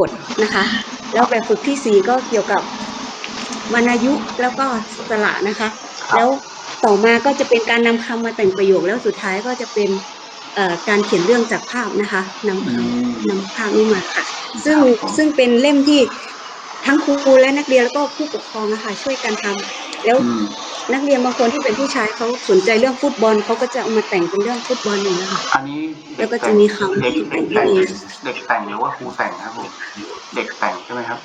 บทนะคะ แล้วแบบฝึกที่สี่ก็เกี่ยวกับวรรณยุกต์แล้วก็สระนะคะ แล้วต่อมาก็จะเป็นการนำคำมาแต่งประโยคแล้วสุดท้ายก็จะเป็นเอ่อการเขียนเรื่องจากภาพนะคะนำคอืมำนำภาพนี้มาค่ะ ซึ่งซึ่งเป็นเล่มที่ทั้งครูและนักเรียนแล้วก็ผู้ปกครองนะคะช่วยกันทำแล้วอืม นักเรียนบางคนที่เป็นผู้ชายเขาสนใจเรื่องฟุตบอลเขาก็จะเอามาแต่งเป็นเรื่องฟุตบอลอย่างนี้ยค่ะอันนี้แล้วก็จะมีคำเด็กที่แต่เด็งกเอแต่งงเด็กแต่งหรือว่าครูแต่งครับผมเด็กแต่งใช่ไหมครับ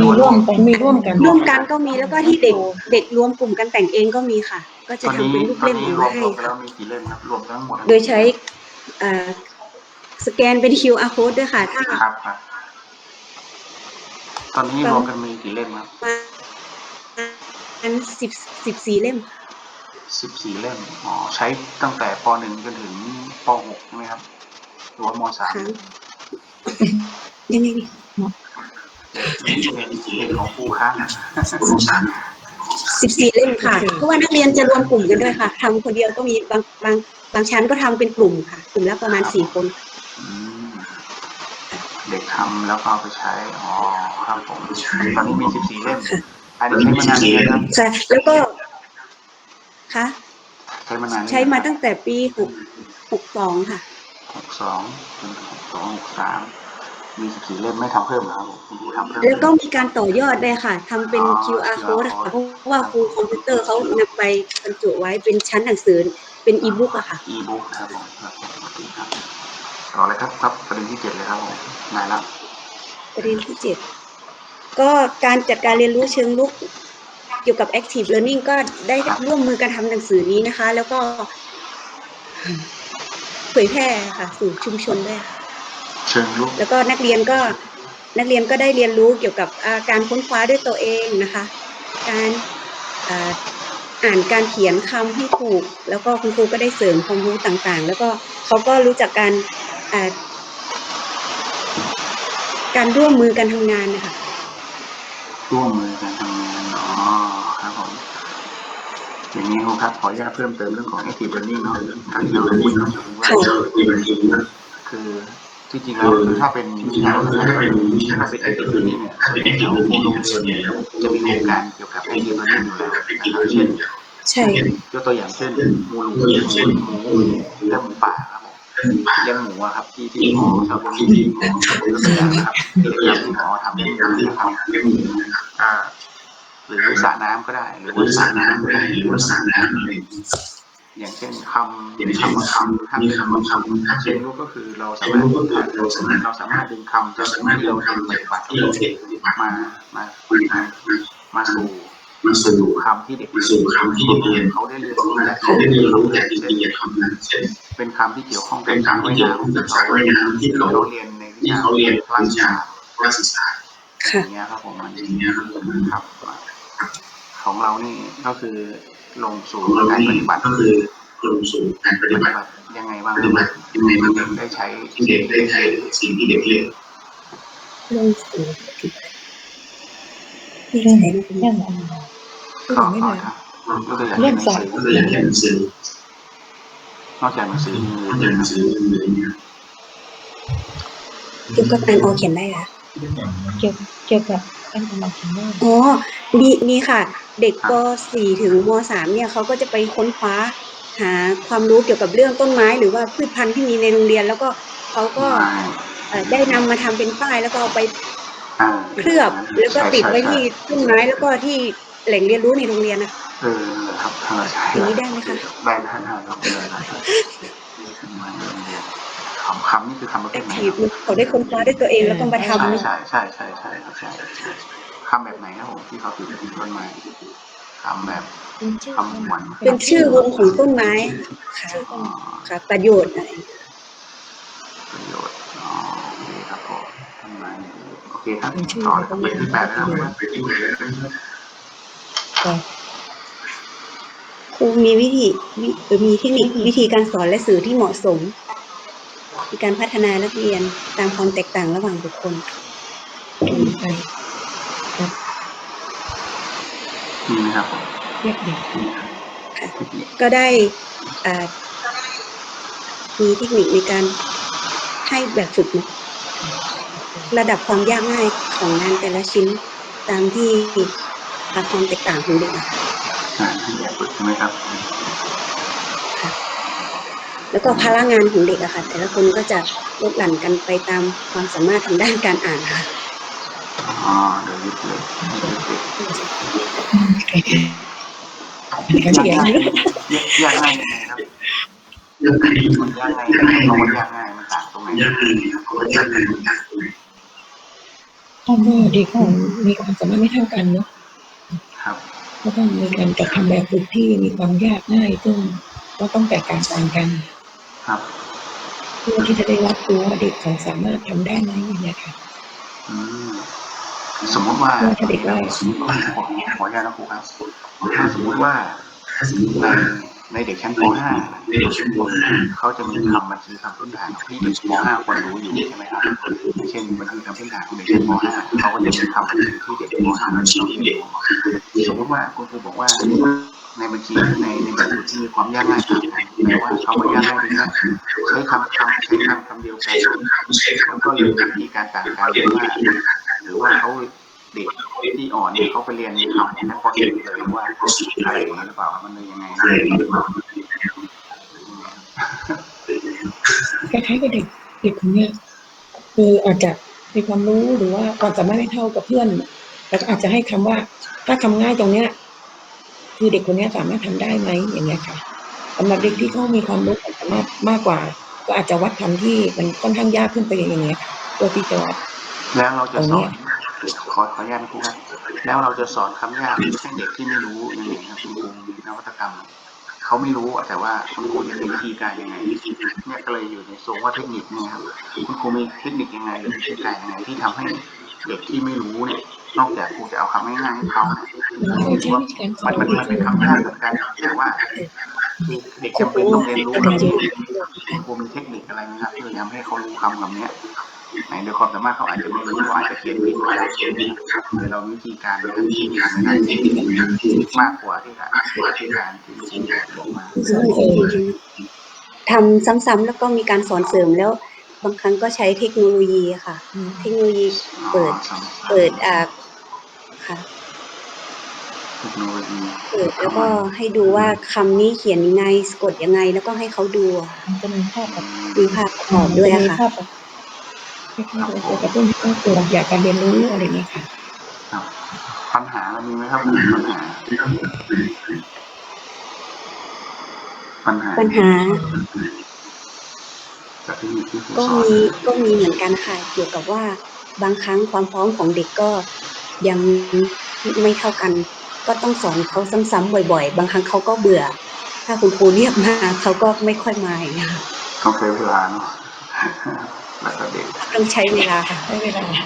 มีร่วมกันมีร่วมกันร่วมกันก็มีแล้วก็ที่เด็กเด็กรวมกลุ่มกันแต่งเองก็มีค่ะ ก็จะตอนทำนี้เป็นรูปตอนเล่มนี้ออกรวมามให้รวมไปแล้ค่ะวมีกี่เล่มครับรวมทั้งหมดโดยใช้เอ่อสแกนเป็น QR code ด้วยค่ะถ้าครับครับตอนนี้รวมกันมีกี่เล่มครับ ประมาณสิบสิบสี่เล่มสิบสี่เล่มอ๋อใช้ตั้งแต่ปหนึ่งจนถึงปหกใช่ไหมครับหรือว่ามสามค่ะยังไงดีเด็กเด็กเด็กของครูค้างสิบสี่เล่มค่ะ เพราะว่านักเรียนจะรวมกลุ่มกันด้วยค่ะทำคนเดียวก็มีบางบางบางชั้นก็ทำเป็นกลุ่มค่ะ กลุ่มละประมาณสี่คนอืมเด็กทำแล้วก็เอาไปใช้ อ๋อครับผมตอนนี้มีสิบสี่เล่ม อันนี้ใช้มานานเลยงครับใช่แล้วก็ค่ะใช้มานานหรือยังใช้มาตั้งแต่ปีหกหกสองค่ะหกสองจนถึงหกสองหกสามมีสิบสี่เล่มไม่ทำเพิ่มเหรอครับผมคุณครูทำเพิ่มแล้วก็มีการต่อยอดได้วยค่ะทำเป็นอ๋อ QR code ค่ะ QR เพราะว่าครูคอมพิวเตอร์เขานำไปบรรจุไว้เป็นชั้นหนังสือเป็นอีบุ๊กอะค่ะอีบุ๊กครับผมครับผมโอเคครับต่อเลยครับครับประเด็นที่เจ็ดเลยครับผมนายละประเด็นที่เจ็ด ก็การจัดการเรียนรู้เชิงลุกเกี่ยวกับ active learning ก็ได้ร่วมมือกันทำหนังสือนี้นะคะ แล้วก็เผยแพร่ค่ะสู่ชุมชนด้วยค่ะเชิงลุกแล้วก็นักเรียนก็นักเรียนก็ได้เรียนรู้เกี่ยวกับอ่าการค้นคว้าด้วยตัวเองนะคะ การอ่าอ่านการเขียนคำให้ถูก แล้วก็คุณครูก็ได้เสริมความรู้ต่างๆ แล้วก็เขาก็รู้จักการอ่าการร่วมมือกันทำงานนะคะ ร่วมมือกันทำงานอ๋อครับผมอย่างนี้ครูครับขออนุญาตเพิ่มเติมเรื่องของ active learning เนาะทางที่เราได้ยินก็คือว่าคือที่จริงแล้วคือถ้าเป็นวิชาถ้าเป็นวิชาเป็น active learning เนี่ยส่วนใหญ่แล้วผู้โรงเรียนเนี่ยจะมีโครงการเกี่ยวกับ active learning อยู่แล้วนะครับเช่นใช่ยกตัวอย่างเช่นหมูหลูหมูหมูเลี้ยงหมูป่าครับผม เลี้ยงหมูอะครับ ที่ที่หมอชาวบ้านที่หมอยกตัวอย่างนะครับยกตัวอย่างที่หมอทำเลี้ยงหมูนะครับอ่าหรือสระน้ำก็ได้ หรือว่าสระน้ำก็ได้หรือว่าสระน้ำอย่างเช่นคำอย่างคำว่าคำถ้าเป็นคำว่าคำเช่นรู้ก็คือเราสามารถเราสามารถเราสามารถดึงคำจากที่เราทำปฏิบัติที่เราเห็นมามามามาสู่ มาสู่คำที่เด็กมาสู่คำที่เด็กเรียนเขาได้เรียนเขารู้ได้และเขาได้เรียนรู้แต่จริงๆคำนั้นเช่นเป็นคำที่เกี่ยวข้องเป็นกับคำที่เกี่ยวข้องกับสายว่ายน้ำที่เขาเราเรียนในวิที่ชาเขาเรียนร่างวิกาชายว่าศึกษาค่ะอย่างเงี้ยครับผมมันอย่างเงี้ยครับผมครับของเรานี่ก็คือลงสู่ของเราการนี่ปฏิบัติก็คือลงสู่การปปฏิฏิบัติบัติยังไงบ้างปฏิบัติยังไงบ้างครับได้ใช้ที่เด็กได้ใช้สิ่งที่เด็กเรียนลงสู่ที่ใช้ในเป็นเรื่องก็ก็ครับยก ตัวอย่างเรื่เช่อนงหนังสือสอนก็คืออย่างเช่นหนังสือนอกจากหนังสือมีนอกจากหนังสืออื่นๆเนี่ยเกี่ยวกับการออกเขียนได้ค่ะเกี่ยวเกี่ยวกับการทำงานของแม่อ๋อมีมีค่ะ เด็กป .4 ถึงม .3 เนี่ยเขาก็จะไปค้นคว้าหาความรู้เกี่ยวกับเรื่องต้นไม้ หรือว่าพืชพันธุ์ที่มีในโรงเรียน แล้วก็เขาก็เอ่อได้นำมาทำเป็นป้ายแล้วก็เอาไปอ่าเคลือบแล้วก็ติดไว้ที่ต้นไม้แล้วก็ที่ แหล่งเรียนรู้ในโรงเรียนนะคะเออครับทางเราใช้อย่างนี้ได้ไหมคะได้ได้ได้ครับได้ได้คำคำนี่คือคำประเภแอทคไหนทีคฟรับเขาได้ค้นคว้าด้วยตัวเองแล้วก็มาทำใช่ใช่ใช่ใช่ใช่ครับใช่ใช่คำแบบไหนครับผมที่เขาติดอยู่ต้นไม้คำแบบเป็นชื่อคำหวานเป็นชื่อวงของต้นไม้ค่ะอ๋อค่ะประโยชน์อะไรประโยชน์อ๋อโอเคครับผมต้นไม้โอเคครับต่อเลยครับเป็นที่แปดนะครับ ครับแต่ครูมีวิธีวิเอ่อมีเทคนิควิธีการสอนและสื่อที่เหมาะสมมีการพัฒนานักเรียนตามความแตกต่างระหว่างบุคคลไปมีไหมครับผมเรียกเด็กก็ได้อ่ามีเทคนิคในการให้แบบฝึกนะระดับความยากง่ายของงานแต่ละชิ้นตามที่ ความแตกต่างของเด็กอะค่ะงานที่แบบฝึกใช่ไหมครับ แล้วก็ภาระงานของเด็กอะค่ะ แต่ละคนก็จะลดหลั่นกันไปตามความสามารถทางด้านการอ่านค่ะอ๋อเดี๋ยวยึดเลยยึดเด็กการเขียนยากง่ายยังไงครับเรื่องที่มันยากง่ายยังไงมันยากง่ายมันต่างตรงไหนยากเลยเขายากเลยยากเลยเพราะว่าเด็กของมีความสามารถไม่เท่ากันเนาะ ครับก็ต้องมีการจัดทำแบบฝึกที่มีความยากง่ายซึ่งก็ต้องแตกต่างกันครับ เพื่อที่จะได้รับรู้ว่าเด็กเขาสามารถทำได้ไหมอย่างเงี้ยค่ะอืมสมมติว่าเพราะว่าถ้าเด็กได้สมมติว่าขอขออนุญาตนะครูครับถ้าสมมติว่าถ้าสมมติในว่าในเด็กชั้นปในเด็กชั้นป .5 เขาจะมีคำบัญชีคำพื้นฐานที่เด็กป .5 ควรรู้อยู่ใช่ไหมครับเช่นบัญชีคำพื้นฐานของเด็กชั้นป .5 เขาก็จะมีคำบัญชีที่เด็กป .5 บัญชีต้องที่เรีเด็ยกนสมมติ ว่าคุณครูบอกว่าในบัญชีในในแบบฝึกที่มีความยากง่ายต่างกันแต่ว่าคำว่ายากง่ายนี้นะใช้คำคำใช้คำคำเดียวกันมันก็เลยมีการต่างกันหรือว่าหรือว่าเขาเด็กที่อ่อนเนี่ยเขาไปเรียนคำนั้นพอเห็นเลยว่าอะไรอย่างนี้หรือเปล่ามันเลยยังไงอะไรหรือเปล่าคล้ายๆกับเด็กเด็กคนนี้คืออาจจะมีความรู้หรือว่าความสามารถไม่เท่ากับเพื่อน แล้วก็อาจจะให้คำว่า ถ้าคำง่ายตรงเนี้ย คือเด็กคนเนี้ยสามารถทำได้ไหมอย่างเงี้ยค่ะสำหรับเด็กที่เขามีความรู้ความสามารถมากกว่า ก็อาจจะวัดคำที่มันค่อนข้างยากขึ้นไปอย่างเงี้ยค่ะเพื่อที่จะวัดแล้วเราจะสอนขอขออนุญาตนะครูครับแล้วเราจะสอนคำยากให้เด็กที่ไม่รู้ยังไงครับคุณครูนวัตกรรมเขาไม่รู้อะแต่ว่าคุณครูจะมีวิธีการยังไงเนี่ยก็เลยอยู่ในทรงว่าเทคนิคเนี่ยครับคุณครูมีเทคนิคยังไงหรือวิธีการยังไงที่ทำให้เด็กที่ไม่รู้เนี่ย นอกจากครูจะเอาคำง่ายๆให้เขาเนี่ยเราก็ใช้วิธีการสอมันนมันมันเป็นคำยากเหมือนกันแต่ว่าคือเด็กจำเป็นต้องเรียนรู้นะคุณครูมีเทคนิคอะไรไหมครับที่จะทำให้เขารู้คำคำเนี้ยในโดยความสามารถเขาอาจจะไม่รู้เขาอาจจะเขียนผิดเขาอาจจะเขียนผิดครับหรือเรามีวิธีการในการที่มีในการที่มากกว่าที่จะที่การที่ครูบอกมาสอนเสริมทำซ้ำๆแล้วก็มีการสอนเสริมแล้วบางครั้งก็ใช้เทคโนโลยีค่ะ เทคโนโลยีเปิด เปิดอ่า ค่ะเทคโนโลยีเปิดแล้วก็ให้ดูว่าคำนี้เขียนยังไงสะกดยังไงแล้วก็ให้เขาดูอะค่ะมันจะมีภาพแบบมีภาพประกอบด้วยอะมีค่ะภาพแบบคล้ายๆกับกระตุ้นให้เขาเกิดอยากการเรียนรู้อะไรอย่างเงี้ยค่ะครับปัญหาเรามีไหมครับปัญหาปัญหาปัญหาจากที่ที่ครูก็สอนมีก็มีเหมือนกันค่ะ เกี่ยวกับว่าบางครั้งความพร้อมของเด็กก็ ยังไม่เท่ากัน ก็ต้องสอนเขาซ้ำๆบ่อย ๆ บางครั้งเขาก็เบื่อ ถ้าคุณครูเรียกมาเขาก็ไม่ค่อยมาอย่างเงี้ยค่ะต้องใช้เวลาเนาะแล้วก็เด็กต้องใช้เวลาค่ะได้เวลานะ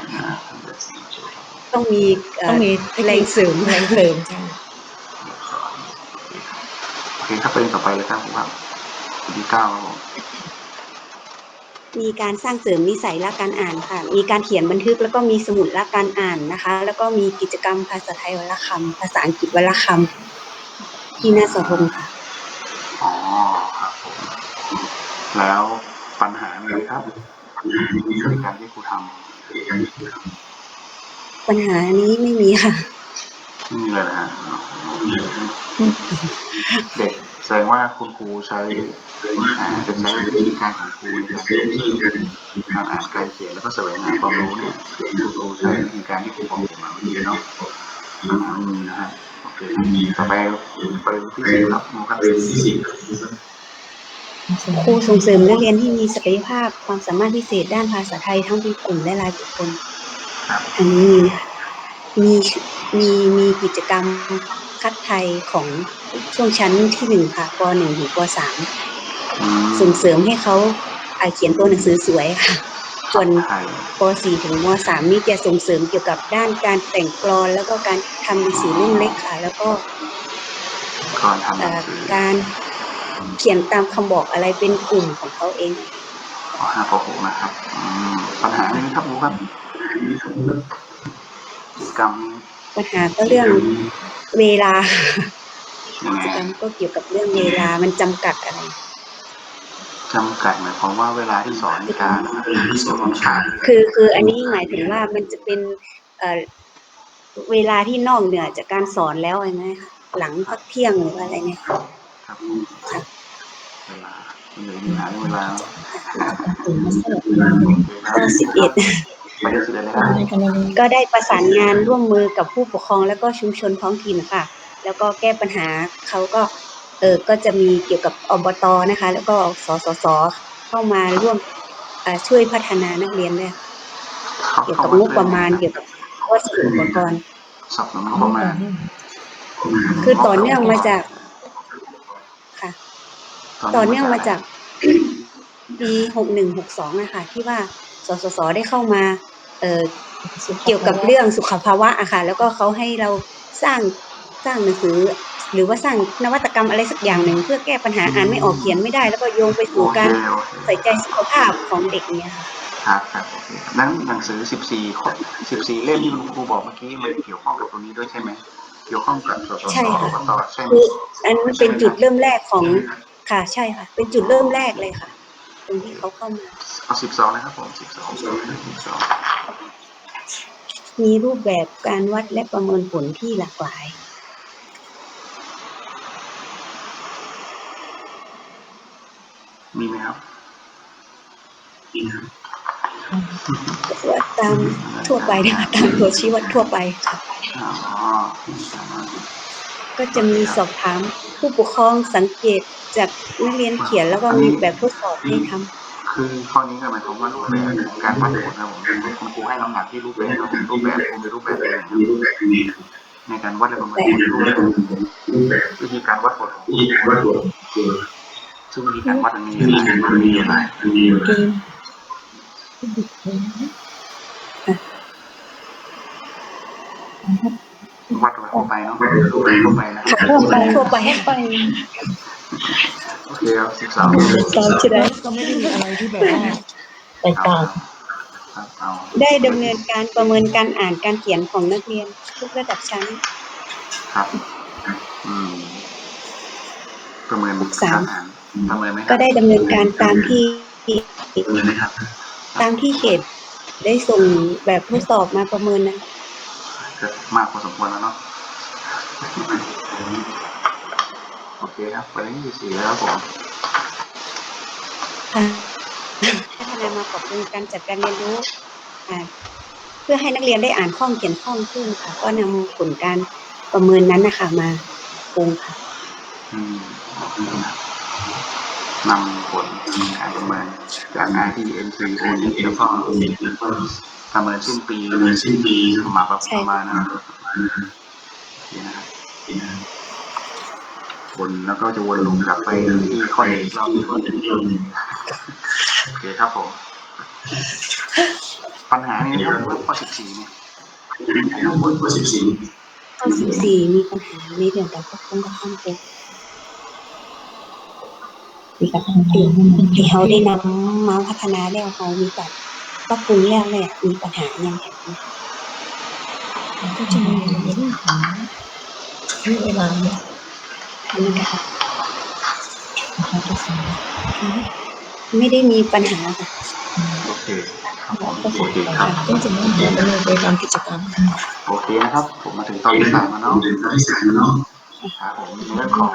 ต้องมีเอ่ต้องอมีแรงเสริมแรงเสริมใช่โอเคครับประเด็นต่อไปเลยครับผมครับที่เก้าครับผม มีการสร้างเสริมนิสัยและการอ่านค่ะ มีการเขียนบันทึกแล้วก็มีสมุดและการอ่านนะคะ แล้วก็มีกิจกรรมภาษาไทยวรรณคำภาษาอังกฤษวรรณคำที่น่าสนใจค่ะอ๋อครับผมแล้วปัญหามีไหมครับในการที่ครูทปัญหานี้ไม่มีค่ะำไม่มีเลยนะฮะเด็ก แสดงว่าคุณครูใช้อ่าจะใช้วิธีการของครูในการการอ่านการเขียนแล้วก็แสวงหาความรู้เนี่ยคุณครูใช้วิธีการที่ครูบอกมาเมื่อกี้เนาะปัญหาไม่มีนะฮะโอเคต่อไปไปที่สี่ครับครูครับเป็นที่สี่ครูส่งเสริมนักเรียนที่มีศักยภาพความสามารถพิเศษด้านภาษาไทยทั้งเป็นกลุ่มและรายบุคคลครับอันนี้มีมีมีกิจกรรมคัดไทยของช่วงชั้นที่หนึ่งค่ะปหนึ่งถึงปสามอืมส่งเสริมให้เขาอ่าเขียนตัวหนังสือสวยค่ะส่วนไทยป .4 ถึงม .3 นี่จะส่งเสริมเกี่ยวกับด้านการแต่งกลอนแล้วก็การทำหนังสือเล่มเล็กค่ะ แล้วก็ก่อนทำหนัเอ่งอสือการเขียนตามคำบอกอะไรเป็นกลุ่มของเขาเองปห้าปหกนะครับอืมปัญหานี้ครับครูครับกิจกรรม ปัญหาก็เรื่องเวลายังไงกิจกรรมก็เกี่ยวกับเรื่องเวลามันจำกัดอะไรอจำกัดหมายความว่าเวลาที่สอนวิชานะครับเวลาที่สอนวิชาคือคืออันนี้หมายถึงว่ามันจะเป็นเอ่อเวลาที่นอกเหนือจากการสอนแล้วใช่ไหมคะหลังพักเที่ยงหรืออะไรเนี่ยค่ะครับเวลาเหลืออยู่หาเวลาก็สิบเอ็ด ไม่ได้แสดงนะครับในกรณีก็ได้ประสานงานร่วมมือกับผู้ปกครองแล้วก็ชุมชนท้องถิ่นค่ะ แล้วก็แก้ปัญหาเขาก็เออก็จะมีเกี่ยวกับอบตนะคะ แล้วก็สสสเข้ามาร่วมเอ่อช่วยพัฒนานักเรียนด้วยค่ะเกี่ยวกับงบประมาณเกี่ยวกับวัสดุอุปกรณ์สับสนงบประมาณคือต่อเนื่องมาจากค่ะ ต่อเนื่องมาจากปีหกหนึ่งหกสองนะคะที่ว่า สสสได้เข้ามาเอ่อเกี่ยวกับเรื่องสุขภาวะอะค่ะ แล้วก็เขาให้เราสร้างสร้างหนังสือ หรือว่าสร้างนวัตกรรมอะไรสักอย่างหนึ่ง เพื่อแก้ปัญหาอ่านไม่ออกเขียนไม่ได้ แล้วก็โยงไปโอสู่เคการโอเคใส่ใจสุขภาพของเด็กเนี่ยค่ะครับครับโอเคนั้นหนังสือ 14ข้อ14 เล่มที่คุณครูบอกเมื่อกี้มันเกี่ยวข้องกับตรงนี้ด้วยใช่ไหมเกี่ยวข้องกับสสใช่สค่ะอบตใช่ไหมคืออันนั้นเป็นจุดเริ่มแรกของค่ะ ใช่ค่ะ เป็นจุดเริ่มแรกเลยค่ะ ตรงที่เขาเข้ามาเอา12นะครับผม12 12มีรูปแบบการวัดและประเมินผลที่หลากหลาย มีไหมครับวัดตามทั่วไปนะคะตามตัวชี้วัดทั่วไปค่ะอ๋อ ก็จะมีสอบถามผู้ปกครองสังเกตจากนักเรียนเขียนแล้วก็มีแบบทดสอบให้ทำคือข้อนี้ก็หมายความว่ารูปแบบของการวัดผลนะผมคุณครูให้น้ำหนักที่รูปแบบนะผมรูปแบบมเป็นรูปแบบเองในการวัดและประเมินรูปแบบวิธีการวัดผลของซึ่งวิธีการวัดมันมีหลายมันมีหลายเกม วัดทั่วไปเนาะทั่วไปทั่วไปนะทั่วไปทั่วไปไปโอเคครับสิบสามตอนที่ได้ก็ไม่ได้มีอะไรที่แบบว่าแตกต่างบครับเอได้ดำเนินการประเมินการอ่านการเขียนของนักเรียน ทุกระดับชั้น ครับอืประเมินสามการอ่านประเมินไหมก็ได้ดำเนินการตามที่เลยนะครับตามที่เขตได้ส่งแบบทดสอบมาประเมินนะ ก็มากพอสมควรแล้วเนาะโอเคครับประเด็นที่สี่แล้วครับผมค่ะพัฒนามาปรับปรุงการจัดการเรียนรู้อ่าเพื่อให้นักเรียนได้อ่านคล่องเขียนคล่องขึ้นค่ะ ก็นำผลการประเมินนั้นนะคะมาปรุงค่ะอืมนำผลการประเมินจาก RTNC แล้วก็ ประเมินสิ้นปีประเมินสิ้นปีมาประใช่มาณนะครับโอเคนะครับวนแล้วก็จะวนลงกลับไปที่ข้อเอกรอบหนึ่งโอเคครับผม ปัญหานี้นะครับข้อสิบสี่เนี่ยบทข้อสิบสี่ข้อสิบสี่มีปัญหาในเรื่องการควบคุมกับข้อมูลมีการตั้งเตือนที่เขาได้นำมาพัฒนาแล้วเขามีการ ปรับปรุงแล้วเนี่ยมีปัญหาอย่างไรบ้างมันก็จะมีในเรื่องของช่วงเวลาเนี่ยอันนี้นะคะนะคะทุกคนไม่ได้มีปัญหาค่ะโอเคครับผมก็โอสุดเคท้ายครับก็จะไม่ดำเนินไปตามกิจกรรมโอเคนะครับ ผมมาถึงตอนที่สามแล้วเนาะเดือ นที่สามเนาะครับเรื่องของ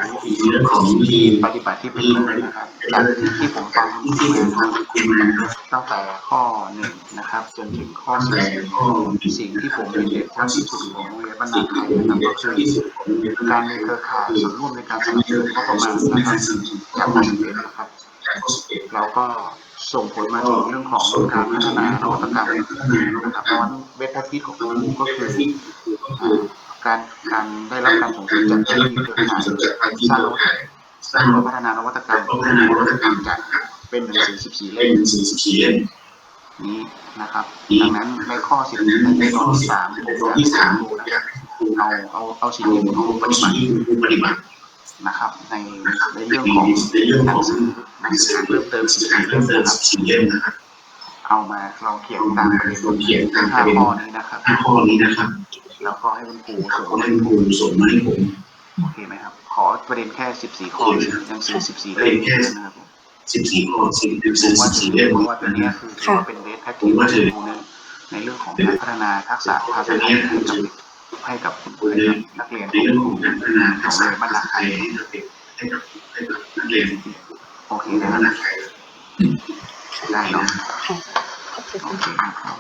เรื่องของที่ปฏิบัติที่เป็นเรื่องนะครับจากที่ผมฟังที่ที่ผมาทำคุยมาครับตั้งแต่ข้อหนึ่งนะครับจนถึงข้อสี่สิ่งที่ผมเห็นเด่นชัดที่สุดของเรียนบ้านนาไทยนะครับก็คือการมีเครือข่ายส่วนร่วมในการสนับสนุนงบประมาณนะครับจากข้อสิบเอ็ดนะครับเราก็ ส่งผลมาถึงเรื่องของการพัฒนานวัตกรรมนะครับเพราะว่าเว็บแอปพิของครูก็คือการการได้รับการส่งเสริมจากที่เครือข่ายสนาสร้างนวัตถ่ายสร้างพัฒนานวัตกรรมนวัตกรรมจากเป็นหนังสือ14 เล่เล่นมสี่สิบสี่เล่มนี้นะครับ ดังนั้นในข้อ10ในข้อที่สามผมอยากให้ครูนะครับเอาเอาเอาสิ่งที่ผมปฏิบัติปฏิบัตินะครับ ในในเรื่องของหนังสือ หนังสือเพิ่มเติมการ14เริ่เล่มมเติมนะครับสี่เล่มนะครับ เอามาลองเขียนตามประเด็นเขียนตามปห้าระเด็นข้อนี้นะครับห้าข้อนี้นะครับ แล้วก็ให้คุณครูขส่งอมาให้ให้ครูส่งมาให้ผมโอเคไหมครับ ขอประเด็นแค่14ข้อหนังสือ14ปเล่ระเด็มนแค่นะครับผมสสิบสี่คนสิบสิบผมว่าสี่ถือเล่มว่าตัวเนี้ยคือถือว่าเป็นเบสแพ็กเกจที่ดูในในเรื่องของการพัฒนาทักษะภาษาไทยให้กับให้กับนักเรียนในเรื่องของการพัฒนาขทัอกงษะเรียนบ้านหลักไทไทยยให้กับเด็กให้กับให้กับนักเรียน โอเคในนะคบ้ารับนหลักไทยได้เนาะค่ะขอบคุณโอค่ะเคครับ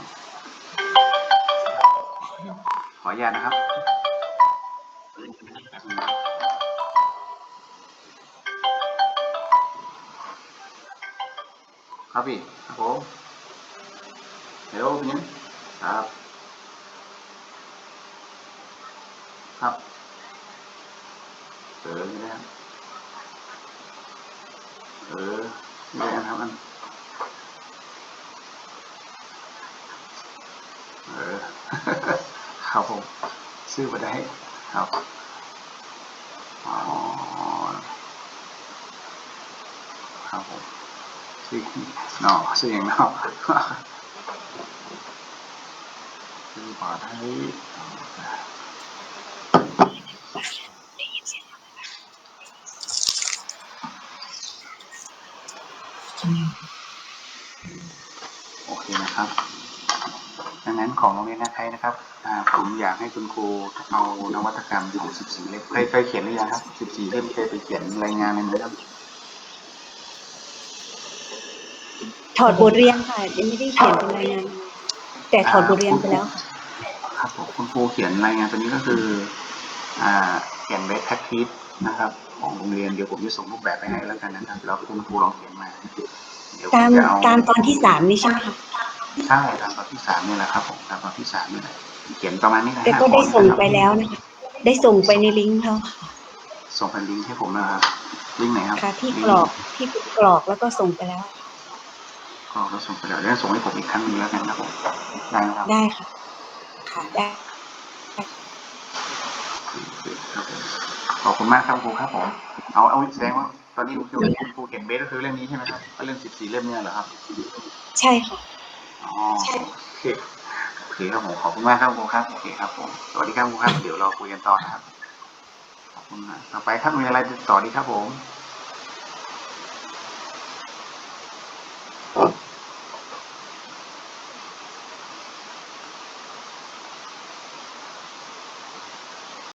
ขออนุญาตนะครับครับพี่ครับผมเดี๋ยวพี่นิ้งครับ ครับเออนี่นะครับเออ นี่นะครับมันเออครับผมซื้อมาได้ครับอ๋อครับผมซื้อเนาะซื้ออย่างเนาะซื้อมาได้ โอเคนะครับ ดังนั้น ของโรงเรียนนาไทยนะครับอ่าผมอยากให้คุณครูเอานวัตกรรมของ 14 เล่มเคยเคยเขียนหรือยังครับ 14 เล่มเคยไปเขียนรายงานอะไรไหมครับถอดบทเรียนค่ะยังไม่ได้เขียนเป็นรายงาน แต่ถอดบทเรียนไปแล้วค่ะครับผมคุณครูเขียนรายงานตัวนี้ก็คือ อ่าเขียนเบสแพ็กทีสนะครับ ของโรงเรียนเดี๋ยวผมจะส่งรูปแบบไปให้แล้วกันนะครับแล้วคุณครูลองเขียนมาเดี๋ยวผตามจะเอาตามตอนที่สามนี่ใช่ไหมคะ ใช่ตามตอนที่สามนี่แหละครับผมตามตอนที่สามนี่แหละเขียนประมาณนี้นะแต่ก็ห้าได้ข้อส่งนะครับไปแล้วนะคะได้ส่งไปในลิงก์เขาค่ะส่งเป็นลิงก์ให้ผมนะครับลิงก์ไหนครับค่ะที่ลิงกรอกที่กรอกแล้วก็ส่งไปแล้วก็ก็ส่งไปแล้วแล้วส่งให้ผมอีกครั้งหนึงแล้วกันครับผมได้ไหมครับได้ค่ะค่ะได้ครับผมขอบคุณมากครับครูครับผมเอาเอาแสดงว่าตอนนี้คุณครูคุณครูเขียนเบสก็คือเรื่องนี้ใช่ไหมครับเรื่องสิบสี่เล่มเนี่ยเหรอครับ ใช่ค่ะ อ๋อโอเคโอเคครับผมขอบคุณมากครับคุณครับโอเคครับผมสวัสดีครับคุณครับเดี๋ยวเราคุยกันต่อนะครับขอบคุณมากต่อไปครับมีอะไรติดต่อดีครับผม